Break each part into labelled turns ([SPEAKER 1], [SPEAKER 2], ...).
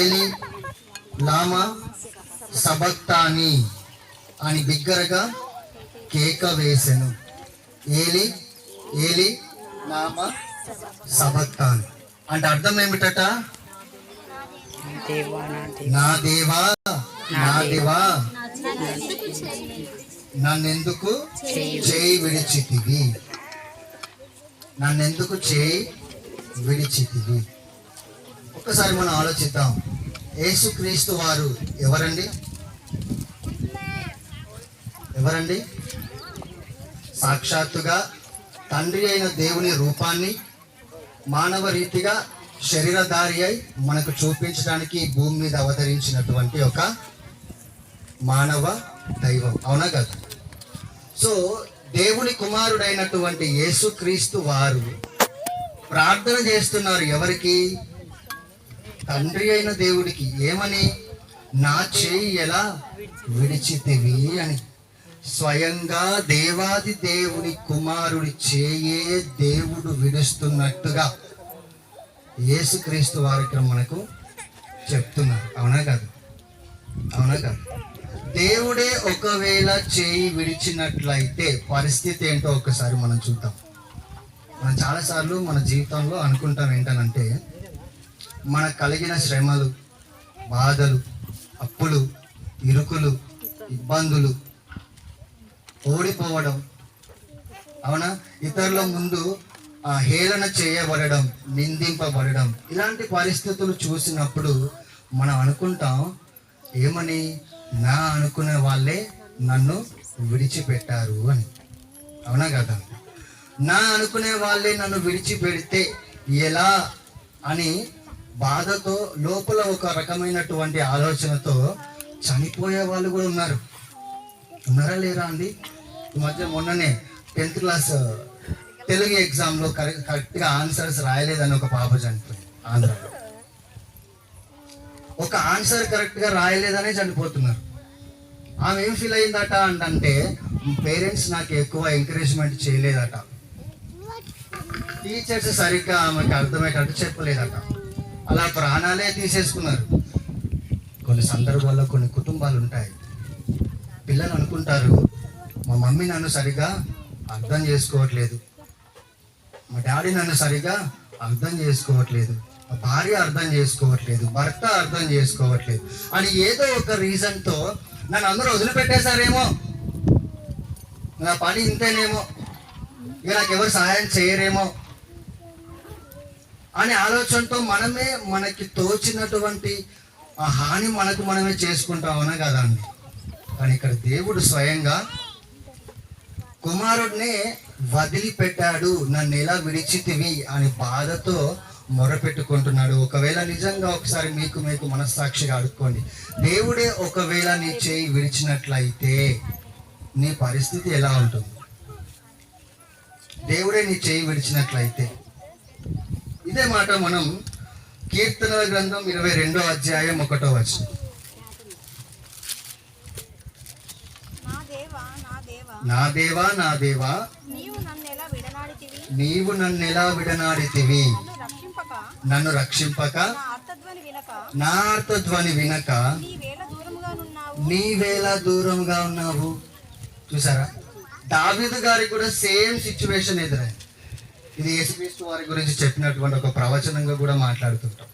[SPEAKER 1] ఏలి లామా సబక్తాని అని బిగ్గరగా కేక వేసెను. ఏలి ఏలి లామా సబక్తాని అంటే అర్థం ఏమిటట?
[SPEAKER 2] నా దేవా
[SPEAKER 1] నా దేవా నా దేవా నన్నెందుకు చేయి విడిచితివి? నన్నెందుకు చేయి విడిచితివి? ఒక్కసారి మనం ఆలోచిద్దాం. యేసుక్రీస్తు వారు ఎవరండి? ఎవరండి? సాక్షాత్తుగా తండ్రి అయిన దేవుని రూపాన్ని మానవ రీతిగా శరీరధారి అయి మనకు చూపించడానికి భూమి మీద అవతరించినటువంటి ఒక మానవ దైవం. అవునా కదా? సో దేవుని కుమారుడైనటువంటి యేసుక్రీస్తు వారు ప్రార్థన చేస్తున్నారు ఎవరికి? తండ్రి అయిన దేవుడికి ఏమని? నా చేయి ఎలా విడిచితివి అని. స్వయంగా దేవాది దేవుని కుమారుడి చేయే దేవుడు విడుస్తున్నట్టుగా యేసుక్రీస్తు వారి ఇక్కడ మనకు చెప్తున్నారు. అవునా కాదు? అవునా కాదు? దేవుడే ఒకవేళ చేయి విడిచినట్లయితే పరిస్థితి ఏంటో ఒకసారి మనం చూద్దాం. మనం చాలాసార్లు మన జీవితంలో అనుకుంటాం ఏంటనంటే మనకు కలిగిన శ్రమలు బాధలు అప్పులు ఇరుకులు ఇబ్బందులు ఓడిపోవడం అవునా? ఇతరుల ముందు ఆ, హేళన చేయబడడం నిందింపబడడం ఇలాంటి పరిస్థితులు చూసినప్పుడు మనం అనుకుంటాం ఏమని నా అనుకునే వాళ్ళే నన్ను విడిచిపెట్టారు అని. అవునా కదా? నా అనుకునే వాళ్ళే నన్ను విడిచిపెడితే ఎలా అని బాధతో లోపల ఒక రకమైనటువంటి ఆలోచనతో చనిపోయే వాళ్ళు కూడా ఉన్నారు. ఉన్నారా లేరా అండి? ఈ మధ్య మొన్ననే టెన్త్ క్లాస్ తెలుగు ఎగ్జామ్లో కరెక్ట్ కరెక్ట్గా ఆన్సర్స్ రాయలేదని ఒక పాప చనిపోయింది ఆంధ్రలో. ఒక ఆన్సర్ కరెక్ట్గా రాయలేదనే చనిపోతున్నారు. ఆమె ఏం ఫీల్ అయిందట అంటే పేరెంట్స్ నాకు ఎక్కువ ఎంకరేజ్మెంట్ చేయలేదట. టీచర్స్ సరిగ్గా ఆమెకి అర్థమయ్యేటట్టు చెప్పలేదట. అలా ప్రాణాలే తీసేసుకున్నారు. కొన్ని సందర్భాల్లో కొన్ని కుటుంబాలు ఉంటాయి పిల్లలు అనుకుంటారు మా మమ్మీ నన్ను సరిగా అర్థం చేసుకోవట్లేదు. మా డాడీ నన్ను సరిగా అర్థం చేసుకోవట్లేదు. మా భార్య అర్థం చేసుకోవట్లేదు. భర్త అర్థం చేసుకోవట్లేదు. అని ఏదో ఒక రీజన్తో నన్ను అందరూ వదిలిపెట్టేశారేమో. నా పని ఇంతేనేమో. ఇక నాకు ఎవరు సహాయం చేయరేమో. అనే ఆలోచనతో మనమే మనకి తోచినటువంటి ఆ హాని మనకు మనమే చేసుకుంటామనే కదా అండి. కానీ ఇక్కడ దేవుడు స్వయంగా కుమారుడినే వదిలిపెట్టాడు నన్ను ఎలా విడిచితివి అని బాధతో మొరపెట్టుకుంటున్నాడు. ఒకవేళ నిజంగా ఒకసారి మీకు మీకు మనస్సాక్షిగా అడుక్కోండి. దేవుడే ఒకవేళ నీ చేయి విడిచినట్లయితే నీ పరిస్థితి ఎలా ఉంటుంది? దేవుడే నీ చేయి విడిచినట్లయితే ఇదే మాట మనం కీర్తనల గ్రంథం ఇరవై రెండో అధ్యాయం ఒకటో వచ్చిన
[SPEAKER 3] నా దేవా నా దేవా నీవు నన్ను ఎలా విడనాడితివి?
[SPEAKER 1] నన్ను
[SPEAKER 3] రక్షింపక? నా అర్థధ్వని వినక?
[SPEAKER 1] నా అర్థధ్వని వినక?
[SPEAKER 3] నీ వేళ దూరముగా నున్నావు?
[SPEAKER 1] నీవేళ దూరంగా ఉన్నావు? చూసారా? దావీదు గారికి కూడా సేమ్ సిచ్యువేషన్ ఎదురైంది. ఇది యేసుక్రీస్తు వారి గురించి చెప్పినటువంటి ఒక ప్రవచనంగా కూడా మాట్లాడుతుంటాం.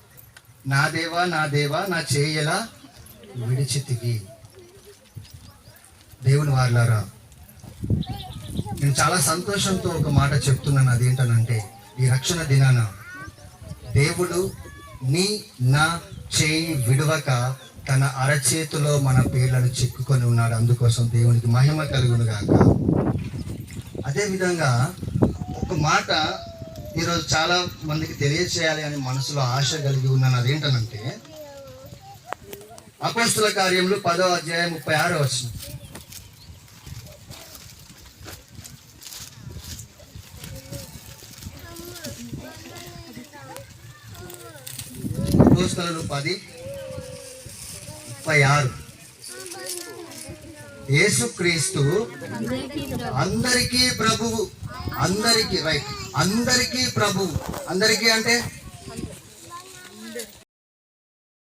[SPEAKER 1] నా దేవా నా దేవా నా చేయలా విడిచితివి. దేవుని వారులారా నేను చాలా సంతోషంతో ఒక మాట చెప్తున్నాను. అదేంటనంటే ఈ రక్షణ దినాన దేవుడు నీ నా చేయి విడవక తన అరచేతిలో మన పేర్లను చిక్కుకొని ఉన్నాడు. అందుకోసం దేవునికి మహిమ కలుగును గాక అదేవిధంగా ఒక మాట ఈరోజు చాలా మందికి తెలియచేయాలి అని మనసులో ఆశ కలిగి ఉన్నాను. అదేంటనంటే అపోస్తుల కార్యములు పదో అధ్యాయం ముప్పై ఆరో వచ్చిన అపోస్తలు పది ముప్పై ఆరు. యేసుక్రీస్తు అందరికీ ప్రభువు. అందరికీ రైట్ అందరికీ ప్రభు. అందరికీ అంటే